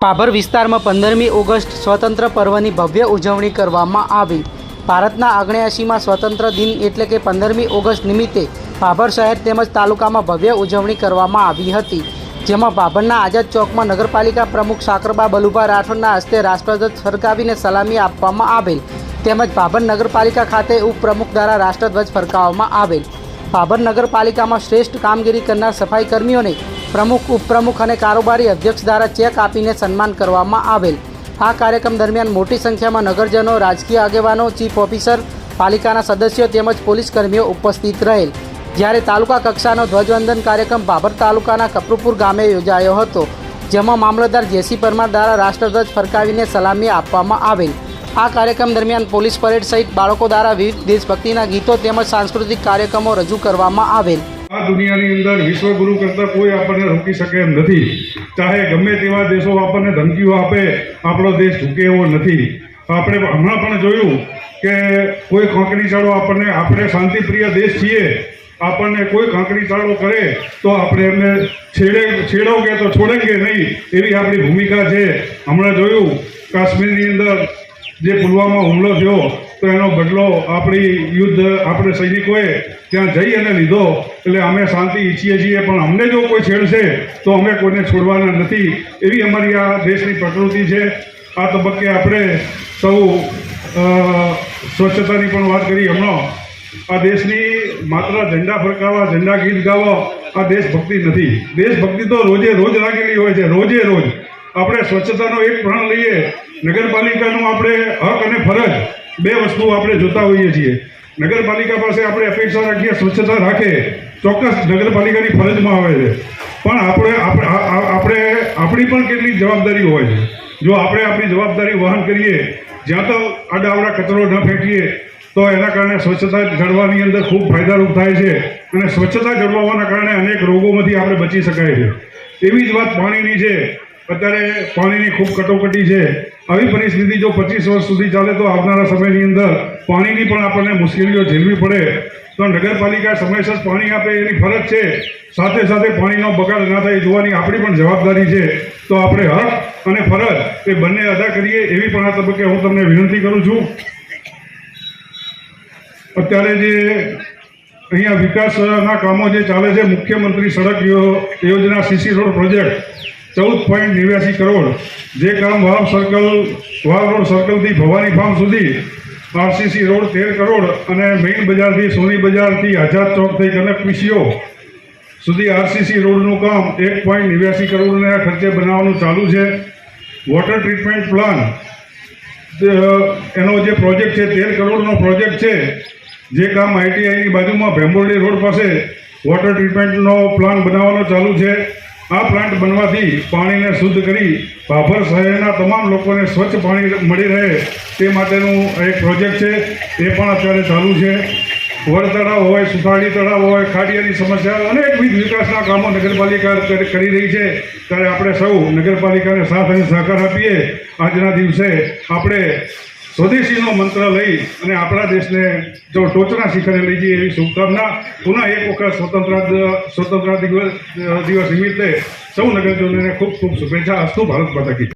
પાભર વિસ્તારમાં પંદરમી ઓગસ્ટ સ્વતંત્ર પર્વની ભવ્ય ઉજવણી કરવામાં આવી. ભારતના આગ્નેયાસીમાં સ્વતંત્ર દિન એટલે કે પંદરમી ઓગસ્ટ નિમિત્તે પાભર શહેર તેમજ તાલુકામાં ભવ્ય ઉજવણી કરવામાં આવી હતી. જેમાં ભાભણના આઝાદ ચોકમાં નગરપાલિકા પ્રમુખ સાકરબા બલુભા રાઠોડના હસ્તે રાષ્ટ્રધ્વજ ફરકાવીને સલામી આપવામાં આવેલ. તેમજ ભાભર નગરપાલિકા ખાતે ઉપપ્રમુખ દ્વારા રાષ્ટ્રધ્વજ ફરકાવવામાં આવેલ. ભાભર નગરપાલિકામાં શ્રેષ્ઠ કામગીરી કરનાર સફાઈ કર્મીઓને પ્રમુખ, ઉપપ્રમુખ અને કારોબારી અધ્યક્ષ દ્વારા ચેક આપીને સન્માન કરવામાં આવેલ. આ કાર્યક્રમ દરમિયાન મોટી સંખ્યામાં નગરજનો, રાજકીય આગેવાનો, ચીફ ઓફિસર, પાલિકાના સદસ્યો તેમજ પોલીસ કર્મીઓ ઉપસ્થિત રહેલ. જ્યારે તાલુકા કક્ષાનો ધ્વજવંદન કાર્યક્રમ બાબર તાલુકાના કપરુપુર ગામે યોજાયો હતો, જેમાં મામલતદાર જેસી પરમાર દ્વારા રાષ્ટ્રધ્વજ ફરકાવીને સલામી આપવામાં આવેલ. આ કાર્યક્રમ દરમિયાન પોલીસ પરેડ સહિત બાળકો દ્વારા વિવિધ દેશભક્તિના ગીતો તેમજ સાંસ્કૃતિક કાર્યક્રમો રજૂ કરવામાં આવેલ. આ દુનિયાની અંદર વિશ્વગુરુ કરતાં કોઈ આપણને રોકી શકે એમ નથી. ચાહે ગમે તેવા દેશો આપણને ધમકીઓ આપે, આપણો દેશ ઝૂકે એવો નથી. આપણે હમણાં પણ જોયું કે કોઈ કાંકરી ચાળો આપણને, આપણે શાંતિપ્રિય દેશ છીએ આપણને કોઈ કાંકરી ચાળો કરે તો આપણે એમને છેડે છેડોગે તો છોડેંગે નહીં. એવી આપણી ભૂમિકા છે. હમણાં જોયું, કાશ્મીરની અંદર જે પુલવામા હુમલો થયો, તો એનો બદલો આપણી યુદ્ધ, આપણે સૈનિકોએ ત્યાં જઈ અને લીધો. એટલે અમે શાંતિ ઈચ્છીએ છીએ, પણ અમને જો કોઈ છેડશે, તો અમે કોઈને છોડવાના નથી. એવી અમારી આ દેશની પ્રકૃતિ છે. આ તબક્કે આપણે સૌ સ્વચ્છતાની પણ વાત કરી. હમણાં આ દેશની માત્ર ઝંડા ફરકાવવા, ઝંડા ગીત ગાવા, આ દેશભક્તિ નથી. દેશભક્તિ તો રોજે રોજ લાગેલી હોય છે, રોજે રોજ. આપણે સ્વચ્છતાનો એક પ્રણ લઈએ, નગરપાલિકાનું આપણે હક અને ફરજ બે વસ્તુ આપણે જોતા હોઈએ છીએ. નગરપાલિકા પાસે આપણે અપેક્ષા રાખીએ, સ્વચ્છતા રાખે. ચોક્કસ નગરપાલિકાની ફરજમાં આવે છે. પણ આપણે આપણે આપણે પણ કેટલીક જવાબદારી હોય છે. જો આપણે આપણી જવાબદારી વહન કરીએ, જ્યાં તો આડાવડા કચરો ન ફેંકીએ તો એના કારણે સ્વચ્છતા જળવાની અંદર ખૂબ ફાયદારૂપ થાય છે અને સ્વચ્છતા જળવાવાના કારણે અનેક રોગોમાંથી આપણે બચી શકાય છે. એવી જ વાત પાણીની છે. અત્યારે પાણીની ખૂબ કટોકટી છે. આવી પરિસ્થિતિ જો પચીસ વર્ષ સુધી ચાલે તો આવનારા સમયની અંદર પાણીની પણ આપણને મુશ્કેલીઓ ઝીલવી પડે. તો નગરપાલિકા સમયસર પાણી આપે એની ફરજ છે. સાથે સાથે પાણીનો બગાડ ના થાય જોવાની આપણી પણ જવાબદારી છે. તો આપણે હક અને ફરજ એ બંને અદા કરીએ એવી પણ આ તબક્કે હું તમને વિનંતી કરું છું. અત્યારે જે અહીંયા વિકાસના કામો જે ચાલે છે, મુખ્યમંત્રી સડક યોજના સીસી રોડ પ્રોજેક્ટ, ચૌદ પોઈન્ટ નેવ્યાસી કરોડ, જે કામ વાવ સર્કલ વાવ રોડ સર્કલથી ભવાની ફાર્મ સુધી આરસીસી રોડ તેર કરોડ અને મેઇન બજારથી, સોની બજારથી આઝાદ ચોક થઈ કનક પીસીઓ સુધી આરસીસી રોડનું કામ એક પોઈન્ટ નેવ્યાસી કરોડના ખર્ચે બનાવવાનું ચાલુ છે. વોટર ટ્રીટમેન્ટ પ્લાન એનો જે પ્રોજેક્ટ છે, તેર કરોડનો પ્રોજેક્ટ છે. જે કામ આઈટીઆઈની બાજુમાં ભેંબોરડી રોડ પાસે વોટર ટ્રીટમેન્ટનો પ્લાન્ટ બનાવવાનો ચાલુ છે. આ પ્લાન્ટ બનવાથી પાણીને શુદ્ધ કરી ભાભર શહેરના તમામ લોકોને સ્વચ્છ પાણી મળી રહે તે માટેનું એક પ્રોજેક્ટ છે. એ પણ અત્યારે ચાલુ છે. વડ તળાવ હોય, સુથાળી તળાવ હોય, ખાડિયાની સમસ્યા અનેકવિધ વિકાસના કામો નગરપાલિકા કરી રહી છે. ત્યારે આપણે સૌ નગરપાલિકાને સાથ અને સહકાર આપીએ. આજના દિવસે આપણે સ્વદેશીનો મંત્ર લઈ અને આપણા દેશને જો ટોચના શિખરે લઈ જઈએ એવી શુભકામના પુનઃ એક વખત સ્વતંત્ર સ્વતંત્રતા દિવસ દિવસ નિમિત્તે સૌ નગરજનોને ખૂબ ખૂબ શુભેચ્છા અસ્તુ ભારત માતા.